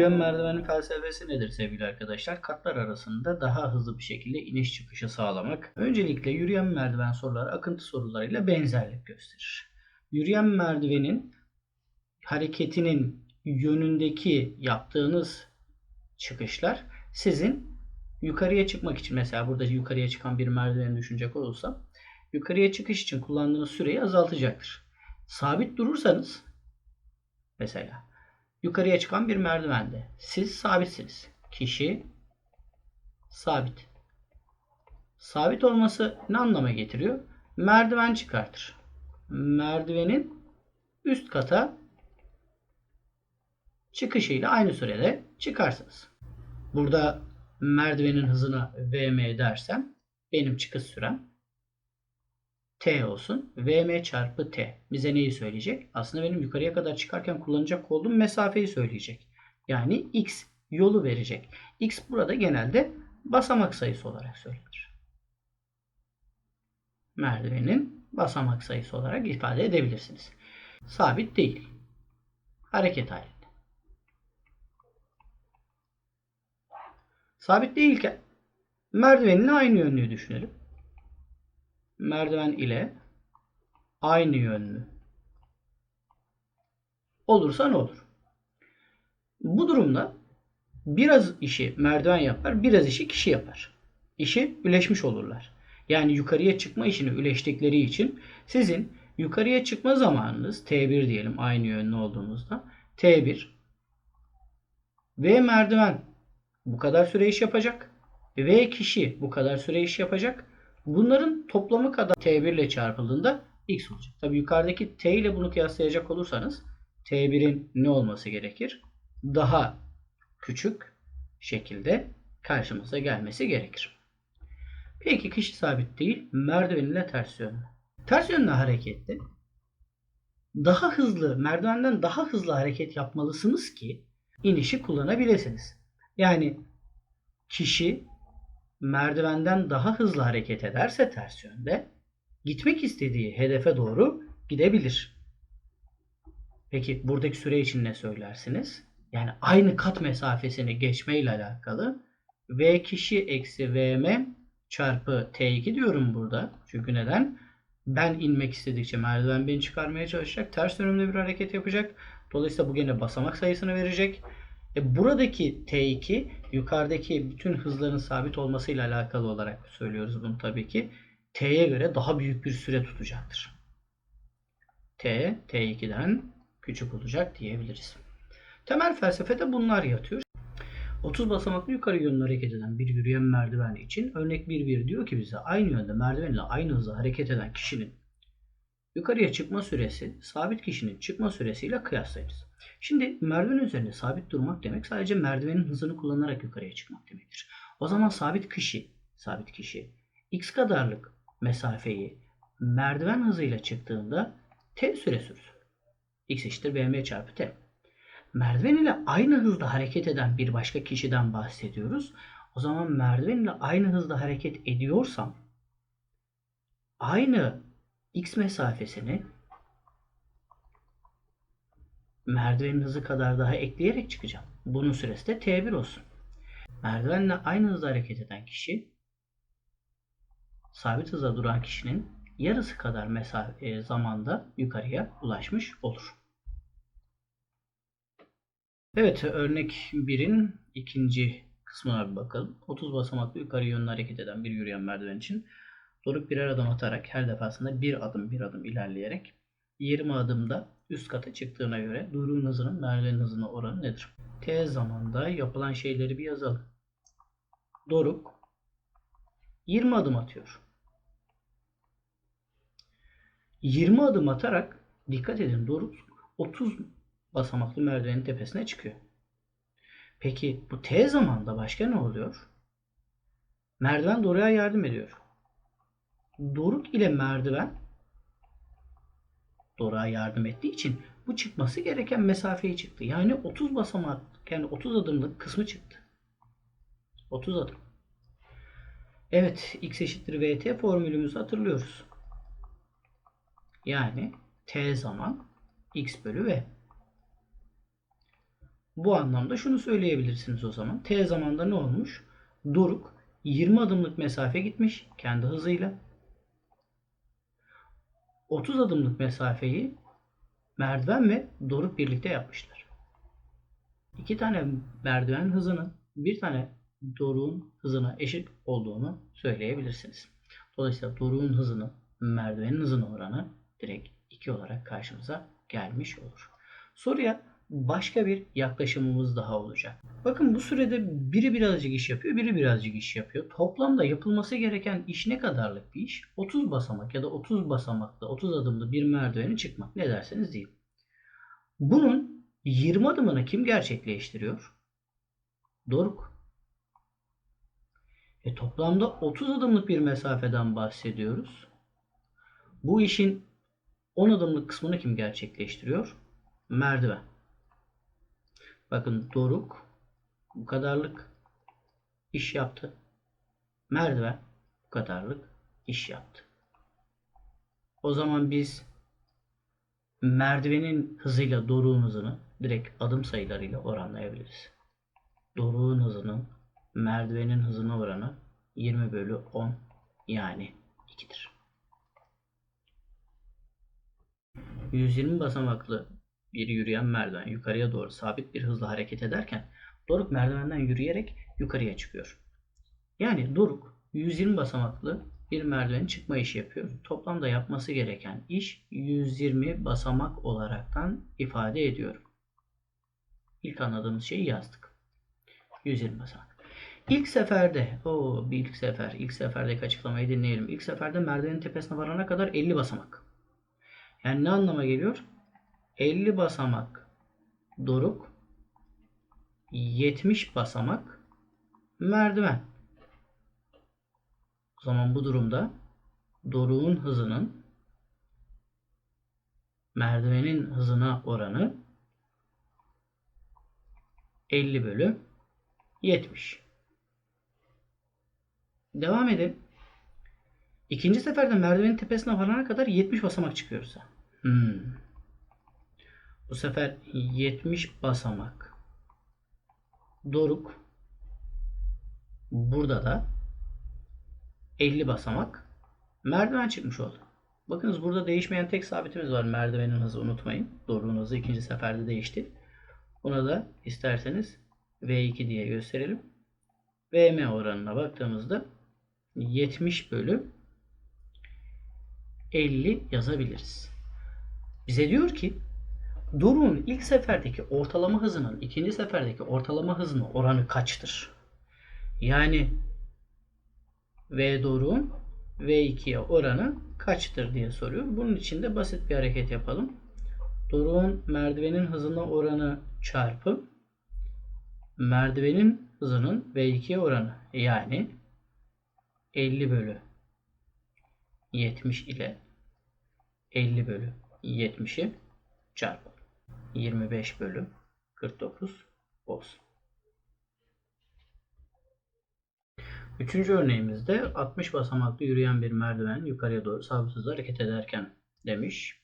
Yürüyen merdivenin felsefesi nedir sevgili arkadaşlar? Katlar arasında daha hızlı bir şekilde iniş çıkışı sağlamak. Öncelikle yürüyen merdiven soruları akıntı sorularıyla benzerlik gösterir. Yürüyen merdivenin hareketinin yönündeki yaptığınız çıkışlar sizin yukarıya çıkmak için mesela burada yukarıya çıkan bir merdiveni düşünecek olursam yukarıya çıkış için kullandığınız süreyi azaltacaktır. Sabit durursanız mesela yukarıya çıkan bir merdivende siz sabitsiniz. Kişi sabit. Sabit olması ne anlama getiriyor? Merdiven çıkartır. Merdivenin üst kata çıkışıyla aynı sürede çıkarsınız. Burada merdivenin hızına vm dersem benim çıkış sürem t olsun. vm çarpı t bize neyi söyleyecek? Aslında benim yukarıya kadar çıkarken kullanacak olduğum mesafeyi söyleyecek. Yani x yolu verecek. x burada genelde basamak sayısı olarak söylenir. Merdivenin basamak sayısı olarak ifade edebilirsiniz. Sabit değil. Hareket halinde. Sabit değilken merdivenin aynı yönlüğü düşünelim. Merdiven ile aynı yönlü olursa ne olur? Bu durumda biraz işi merdiven yapar, biraz işi kişi yapar. İşi üleşmiş olurlar. Yani yukarıya çıkma işini üleştikleri için sizin yukarıya çıkma zamanınız T1 diyelim aynı yönlü olduğumuzda T1 ve merdiven bu kadar süre iş yapacak ve kişi bu kadar süre iş yapacak. Bunların toplamı kadar T1 ile çarpıldığında X olacak. Tabi yukarıdaki T ile bunu kıyaslayacak olursanız T1'in ne olması gerekir? Daha küçük şekilde karşımıza gelmesi gerekir. Peki kişi sabit değil, merdiven ile ters yönlü. Ters yönlü harekette daha hızlı, merdivenden daha hızlı hareket yapmalısınız ki inişi kullanabilirsiniz. Yani kişi merdivenden daha hızlı hareket ederse ters yönde gitmek istediği hedefe doğru gidebilir. Peki buradaki süre için ne söylersiniz? Yani aynı kat mesafesini geçme ile alakalı v kişi eksi vm çarpı t2 diyorum burada. Çünkü neden? Ben inmek istedikçe merdiven beni çıkarmaya çalışacak. Ters yönümde bir hareket yapacak. Dolayısıyla bu gene basamak sayısını verecek. E buradaki T2 yukarıdaki bütün hızların sabit olmasıyla alakalı olarak söylüyoruz bunu tabii ki. T'ye göre daha büyük bir süre tutacaktır. T, T2'den küçük olacak diyebiliriz. Temel felsefede bunlar yatıyor. 30 basamaklı yukarı yönlü hareket eden bir yürüyen merdiven için örnek 1.1 diyor ki bize aynı yönde merdivenle aynı hızla hareket eden kişinin yukarıya çıkma süresi sabit kişinin çıkma süresiyle kıyaslayınız. Şimdi merdiven üzerinde sabit durmak demek sadece merdivenin hızını kullanarak yukarıya çıkmak demektir. O zaman sabit kişi, sabit kişi x kadarlık mesafeyi merdiven hızıyla çıktığında t süre sürsün. x eşittir vm çarpı t. Merdiven ile aynı hızda hareket eden bir başka kişiden bahsediyoruz. O zaman merdiven ile aynı hızda hareket ediyorsam aynı x mesafesini merdivenin hızı kadar daha ekleyerek çıkacağım. Bunun süresi de T1 olsun. Merdivenle aynı hızda hareket eden kişi sabit hıza duran kişinin yarısı kadar mesafe e, zamanda yukarıya ulaşmış olur. Evet örnek 1'in ikinci kısmına bir bakalım. 30 basamaklı yukarı yönlü hareket eden bir yürüyen merdiven için Doruk birer adım atarak her defasında bir adım bir adım ilerleyerek 20 adımda üst kata çıktığına göre Doruk'un hızının merdivenin hızına oranı nedir? T zamanda yapılan şeyleri bir yazalım. Doruk 20 adım atıyor. 20 adım atarak dikkat edin Doruk 30 basamaklı merdivenin tepesine çıkıyor. Peki bu T zamanda başka ne oluyor? Merdiven Doruk'a yardım ediyor. Doruk ile merdiven Doruk'a yardım ettiği için bu çıkması gereken mesafeyi çıktı. Yani 30 basamak yani 30 adımlık kısmı çıktı. 30 adım. Evet x eşittir vt formülümüzü hatırlıyoruz. Yani t zaman x bölü v. Bu anlamda şunu söyleyebilirsiniz o zaman. T zamanda ne olmuş? Doruk 20 adımlık mesafe gitmiş kendi hızıyla. 30 adımlık mesafeyi merdiven ve Doruk birlikte yapmışlar. İki tane merdiven hızının bir tane Doruk'un hızına eşit olduğunu söyleyebilirsiniz. Dolayısıyla Doruk'un hızını merdivenin hızına oranı direkt 2 olarak karşımıza gelmiş olur. Soruya başka bir yaklaşımımız daha olacak. Bakın bu sürede biri birazcık iş yapıyor, biri birazcık iş yapıyor. Toplamda yapılması gereken iş ne kadarlık bir iş? 30 basamak ya da 30 basamaklı, 30 adımlı bir merdiveni çıkmak. Ne derseniz deyin. Bunun 20 adımını kim gerçekleştiriyor? Doruk. E toplamda 30 adımlık bir mesafeden bahsediyoruz. Bu işin 10 adımlık kısmını kim gerçekleştiriyor? Merdiven. Bakın Doruk bu kadarlık iş yaptı. Merdiven bu kadarlık iş yaptı. O zaman biz merdivenin hızıyla Doruk'un hızını direkt adım sayılarıyla oranlayabiliriz. Doruk'un hızının merdivenin hızına oranı 20 bölü 10 yani 2'dir. 120 basamaklı bir yürüyen merdiven yukarıya doğru sabit bir hızla hareket ederken Doruk merdivenden yürüyerek yukarıya çıkıyor. Yani Doruk 120 basamaklı bir merdiven çıkma işi yapıyor. Toplamda yapması gereken iş 120 basamak olaraktan ifade ediyorum. İlk anladığımız şeyi yazdık. 120 basamak. İlk seferde, o bir ilk sefer, ilk seferdeki açıklamayı dinleyelim. İlk seferde merdivenin tepesine varana kadar 50 basamak. Yani ne anlama geliyor? 50 basamak doruk, 70 basamak merdiven. O zaman bu durumda doruğun hızının merdivenin hızına oranı 50 bölü 70. Devam edin. İkinci seferde merdivenin tepesine varana kadar 70 basamak çıkıyorsa. Hmm. Bu sefer 70 basamak. Doruk. Burada da 50 basamak merdiven çıkmış oldu. Bakınız burada değişmeyen tek sabitimiz var. Merdivenin hızı unutmayın. Doruk'un hızı ikinci seferde değişti. Buna da isterseniz V2 diye gösterelim. VM oranına baktığımızda 70 bölü 50 yazabiliriz. Bize diyor ki Doruk'un ilk seferdeki ortalama hızının ikinci seferdeki ortalama hızının oranı kaçtır? Yani V Doruk'un V2'ye oranı kaçtır diye soruyor. Bunun için de basit bir hareket yapalım. Doruk'un merdivenin hızına oranı çarpı merdivenin hızının V2'ye oranı yani 50 bölü 70 ile 50 bölü 70'i çarpalım. 25 bölü 49 olsun. Üçüncü örneğimizde 60 basamaklı yürüyen bir merdiven yukarıya doğru sabit hızla hareket ederken demiş.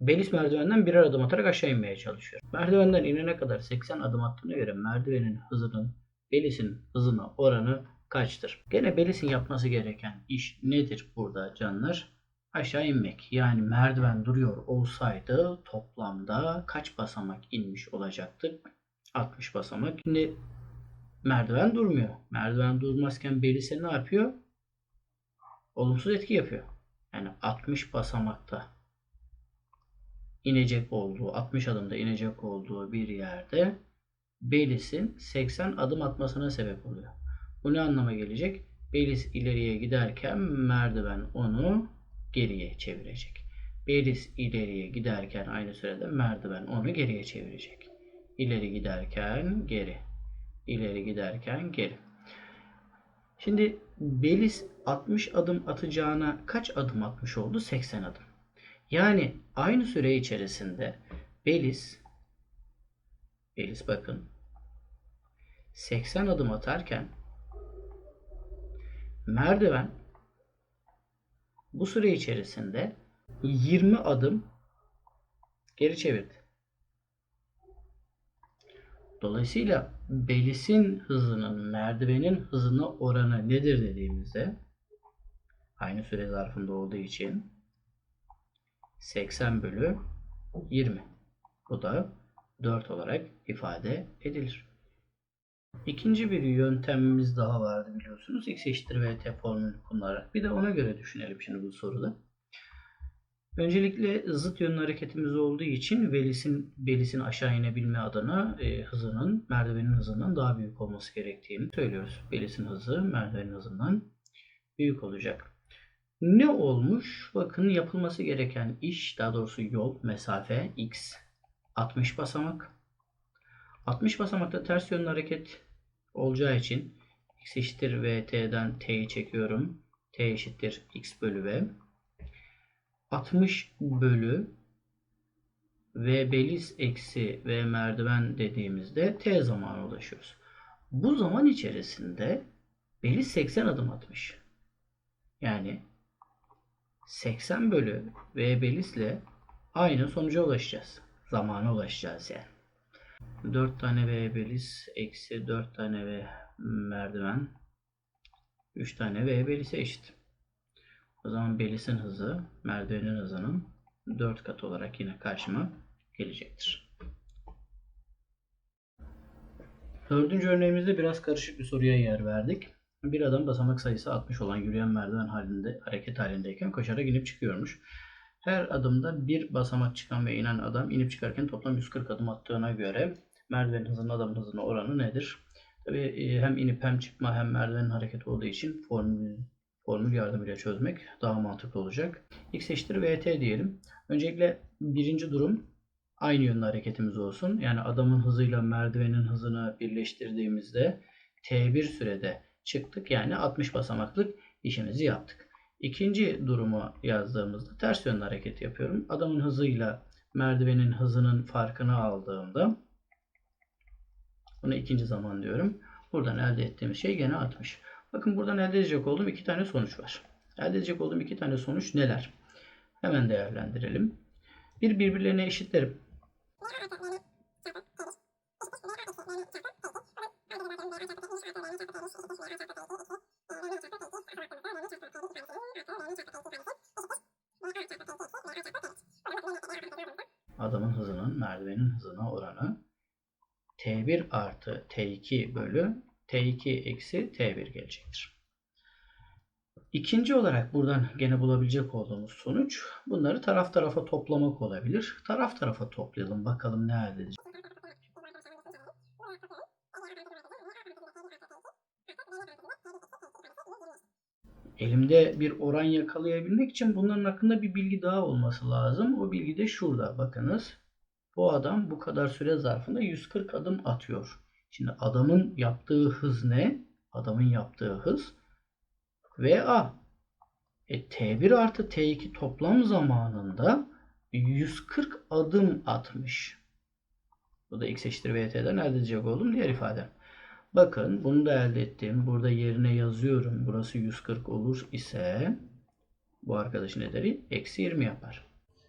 Belis merdivenden birer adım atarak aşağı inmeye çalışıyor. Merdivenden inene kadar 80 adım attığına göre merdivenin hızının Belis'in hızına oranı kaçtır? Gene Belis'in yapması gereken iş nedir burada canlar? Aşağı inmek. Yani merdiven duruyor olsaydı toplamda kaç basamak inmiş olacaktı? 60 basamak. Şimdi merdiven durmuyor. Merdiven durmazken Belis'e ne yapıyor? Olumsuz etki yapıyor. Yani 60 basamakta inecek olduğu, 60 adımda inecek olduğu bir yerde Belis'in 80 adım atmasına sebep oluyor. Bu ne anlama gelecek? Belis ileriye giderken merdiven onu geriye çevirecek. Belis ileriye giderken aynı sürede merdiven onu geriye çevirecek. İleri giderken geri. İleri giderken geri. Şimdi Belis 60 adım atacağına kaç adım atmış oldu? 80 adım. Yani aynı süre içerisinde Belis Belis bakın 80 adım atarken merdiven bu süre içerisinde 20 adım geri çevirdi. Dolayısıyla Belis'in hızının merdivenin hızına oranı nedir dediğimizde aynı süre zarfında olduğu için 80 bölü 20. Bu da 4 olarak ifade edilir. İkinci bir yöntemimiz daha vardı biliyorsunuz. X eşittir VT formülünü kullanarak. Bir de ona göre düşünelim şimdi bu soruda. Öncelikle zıt yönlü hareketimiz olduğu için velisin belisin aşağı inebilme adına e, hızının merdivenin hızından daha büyük olması gerektiğini söylüyoruz. Belisin hızı merdivenin hızından büyük olacak. Ne olmuş? Bakın yapılması gereken iş, daha doğrusu yol, mesafe x 60 basamak. 60 basamakta ters yönlü hareket olacağı için x eşittir vt'den t'yi çekiyorum. t eşittir x bölü v. 60 bölü v beliz eksi v merdiven dediğimizde t zamanı ulaşıyoruz. Bu zaman içerisinde beliz 80 adım atmış. Yani 80 bölü v belizle aynı sonuca ulaşacağız. Zamana ulaşacağız yani. 4 tane v beliz eksi 4 tane v merdiven 3 tane v belize eşit. O zaman Belis'in hızı merdivenin hızının 4 katı olarak yine karşıma gelecektir. Dördüncü örneğimizde biraz karışık bir soruya yer verdik. Bir adam basamak sayısı 60 olan yürüyen merdiven halinde hareket halindeyken koşarak inip çıkıyormuş. Her adımda bir basamak çıkan ve inen adam inip çıkarken toplam 140 adım attığına göre merdivenin hızının adamın hızına oranı nedir? Tabii hem inip hem çıkma hem merdivenin hareketi olduğu için formül formül yardımıyla çözmek daha mantıklı olacak. X eşittir VT diyelim. Öncelikle birinci durum aynı yönlü hareketimiz olsun. Yani adamın hızıyla merdivenin hızını birleştirdiğimizde T1 sürede çıktık. Yani 60 basamaklık işimizi yaptık. İkinci durumu yazdığımızda ters yönlü hareket yapıyorum. Adamın hızıyla merdivenin hızının farkını aldığımda bunu ikinci zaman diyorum. Buradan elde ettiğimiz şey gene 60. Bakın buradan elde edecek olduğum iki tane sonuç var. Elde edecek olduğum iki tane sonuç neler? Hemen değerlendirelim. Bir birbirlerine eşitlerim. Adamın hızının merdivenin hızına oranı T1 artı T2 bölü T2 eksi T1 gelecektir. İkinci olarak buradan gene bulabilecek olduğumuz sonuç bunları taraf tarafa toplamak olabilir. Taraf tarafa toplayalım bakalım ne elde edeceğiz. Elimde bir oran yakalayabilmek için bunların hakkında bir bilgi daha olması lazım. O bilgi de şurada bakınız. Bu adam bu kadar süre zarfında 140 adım atıyor. Şimdi adamın yaptığı hız ne? Adamın yaptığı hız VA. E, T1 artı T2 toplam zamanında 140 adım atmış. Bu da x eşittir vt'den elde edecek oldum diğer ifade. Bakın bunu da elde ettim. Burada yerine yazıyorum. Burası 140 olur ise bu arkadaşın ederi eksi 20 yapar.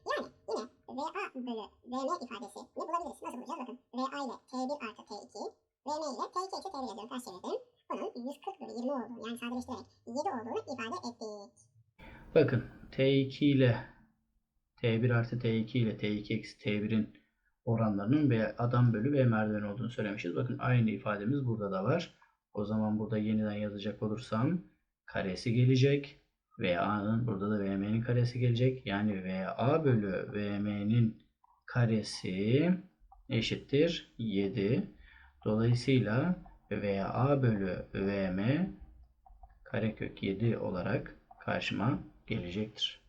Yani yine VA bölü VM ifadesini bulabiliriz. Nasıl bulacağız? Bakın VA ile T1 artı T2 VM ile T2 eksi T1 yazıyorum. Ters çevirdim. Bunun 140 bölü 20 olduğunu yani sadeleştirerek 7 olduğunu ifade ettik. Bakın T2 ile T1 artı T2 ile T2 eksi T1'in oranlarının ve adam bölü ve merdiven olduğunu söylemişiz. Bakın aynı ifademiz burada da var. O zaman burada yeniden yazacak olursam karesi gelecek. VA'nın burada da VM'nin karesi gelecek. Yani VA bölü VM'nin karesi eşittir 7. Dolayısıyla VA bölü VM karekök 7 olarak karşıma gelecektir.